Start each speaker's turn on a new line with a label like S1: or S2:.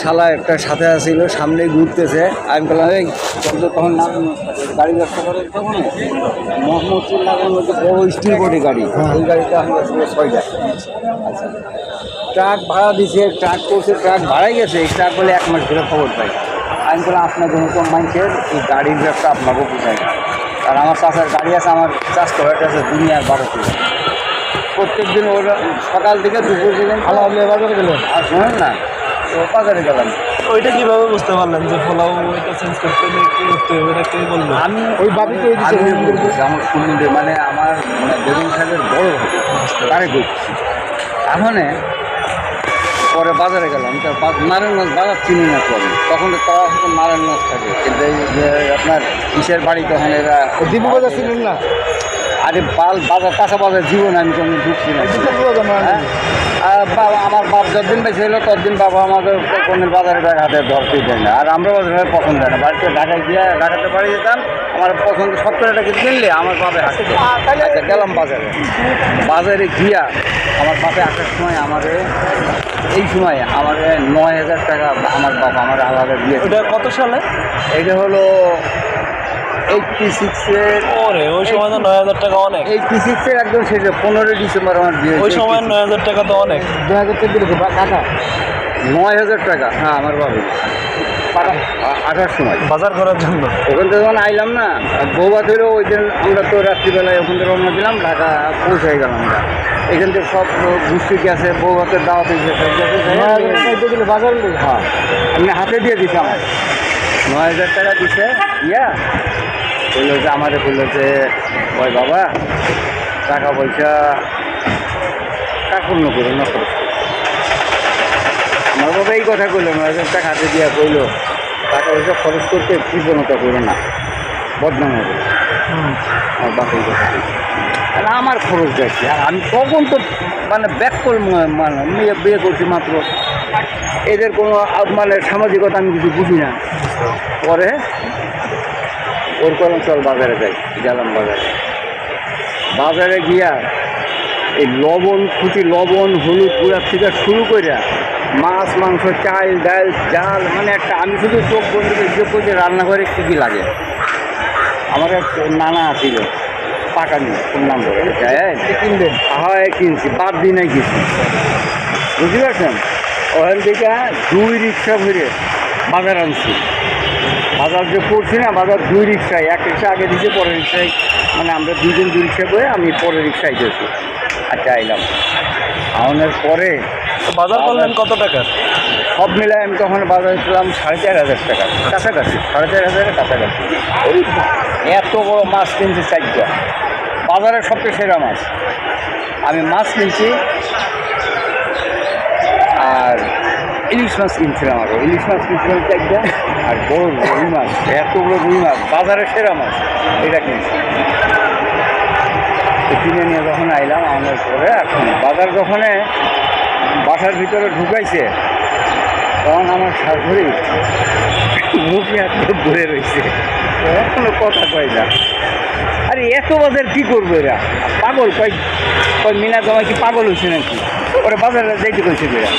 S1: শালা একটা সাথে আসছিল সামনে ঘুরতেছে। আমি বললাম এই তখন গাড়ি ব্যবসা করে তখন? মোহাম্মদপুর মধ্যে বড় স্টিল বডি গাড়ি ওই গাড়িটা আমি ছয়টা। আচ্ছা ট্রাক ভাড়া দিছে ট্রাক করছে ট্রাক ভাড়াই গেছে এই ট্রাক বলে এক মাস ধরে খবর পাই। আমি বললাম আপনার জন্য তো মানুষের এই গাড়ির ব্যবসা আপনাকেও পোষায় না আর আমার চাষার গাড়ি আছে আমার চাষ করার আছে দুনিয়ার বারো কিলো। প্রত্যেক দিন ওরা সকাল থেকে দুপুর দিন ভালো বাজারে গেলেন আর শোনেন না। তো বাজারে গেলাম
S2: ওইটা কীভাবে বুঝতে পারলেন যে ফলাও ওইটা চেঞ্জ করতে হলে কি করতে হবে এটা কে বলল?
S1: আমি
S2: ওই বাবি তো
S1: আমি
S2: ওই
S1: আমার সুন্দর মানে আমার মানে বেগুন সাহেবের বড় তারে করছি এখন পরে বাজারে গেলাম তো বা- নারায়ণগঞ্জ বাজার চিনি না তো তখন তো তারা হয়তো নারায়ণগঞ্জ থাকে। কিন্তু এই যে আপনার কিসের বাড়ি তখন এরা
S2: দীপু বাজার ছিলেন না?
S1: আরে বাল বাজার কাঁচা বাজার জীবন আমি কোনো ঢুকছি না। হ্যাঁ? আমার বাপ যতদিন বেঁচে ছিল ততদিন বাবা আমাদের কোনো বাজারে ব্যাগ হাতে ধরতেই দেয় না। আর আমরা বাজারে পছন্দ হয় না। বাড়িতে ঢাকায় গিয়ে ঢাকাতে বাড়ি যেতাম আমার পছন্দ সত্তর টাকা কিনলে আমার বাপে হাসতে আচ্ছা গেলাম বাজারে। বাজারে গিয়া আমার বাপে আসার সময় আমারে এই সময় আমার নয় হাজার টাকা আমার বাবা আমার আলাদা দিয়ে
S2: ওটা কত সালে?
S1: এইটা হলো এইটটি সিক্সের
S2: ওরে ওই সময় তো নয় হাজার টাকা অনেক।
S1: এইটটি সিক্সের একদম শেষে পনেরোই ডিসেম্বর আমার বিয়ে
S2: ওই সময় নয় হাজার টাকা তো অনেক।
S1: দু হাজার টাকা কাটা। নয় হাজার টাকা হ্যাঁ আমার বাবু। আঠার সময়।
S2: বাজার করার জন্য।
S1: ওখান থেকে যখন আইলাম না বৌবাদ হলো ওই দিন আমরা তো রাত্রিবেলায় ওখান থেকে রওনা দিলাম ঢাকা পৌঁছে গেলাম আমরা। এখান থেকে সব গোষ্ঠী গেছে বৌবাতের দাওয়াত বাজার হ্যাঁ আমি হাতে দিয়ে দিতাম। নয় হাজার টাকা দিছে ইয়া বলল যে আমাদের বলল যে, ওই বাবা, টাকা পয়সা করে না খরচ করো। আমার বাবা এই কথা কইলো, নয় হাজার টাকা হাতে দিয়া কইলো, টাকা পয়সা খরচ করতে কৃপণতা করো না, বদনাম হবে আমার বাপের কথা। আর আমার খরচ যাচ্ছে আর আমি তখন তো মানে ব্যাক করে মানে বিয়ে করছি মাত্র এদের কোনো মানে সামাজিকতা আমি কিছু বুঝি না। পরে ওর চল বাজারে যাই গেলাম বাজারে। বাজারে গিয়া এই লবণ খুঁটি লবণ হলুদ গুঁড়া থেকে শুরু করে মাছ মাংস চাল ডাল জাল মানে একটা আমি শুধু চোখ বন্ধ করে করছি রান্নাঘরে কী কী লাগে? আমার এক নানা ছিল কোন নাম বলে। কিনবেন? হয় কিনছি বাদ দিন নাই কিনছি বুঝতে পারছেন? ওখান থেকে দুই রিক্সা ঘুরে বাজার আনছি। বাজার যে করছি না বাজার দুই রিক্সায় এক রিক্সা আগে দিয়েছে পরে রিক্সায়। মানে আমরা দুজন দুই রিক্সা করে আমি পরে রিক্সায় গেছি। আচ্ছা আইলাম। আওয়ানোর পরে
S2: বাজার করলেন কত টাকার
S1: সব মিলে আমি তখন বাজারে ছিলাম সাড়ে চার হাজার টাকা। কাছাকাছি সাড়ে চার হাজারের কাছাকাছি। ওই এত বড় মাছ কিনছি চারটা বাজারের সবচেয়ে সেরা মাছ। আমি মাছ কিনছি আর ইলিশ মাছ কিনছিলাম আরও ইলিশ মাছ কিনছিলাম চারটা আর বড় রুই মাছ এত বড় রুই মাছ, বাজারে সেরা মাছ, এটা কিনছি। কিনে নিয়ে যখন আইলাম আমার পরে এখন বাজার যখন বাসার ভিতরে ঢুকাইছে, তখন আমার শাশুড়ি মুখে হাতে ঘুরে রয়েছে কোনো কথা কয় না। আরে, এত বাজার কি করব এরা? পাগল? কয় কয় মিনা জমা কি পাগল হয়েছে নাকি? ওরা বাজারে যাইতে কইছে এরা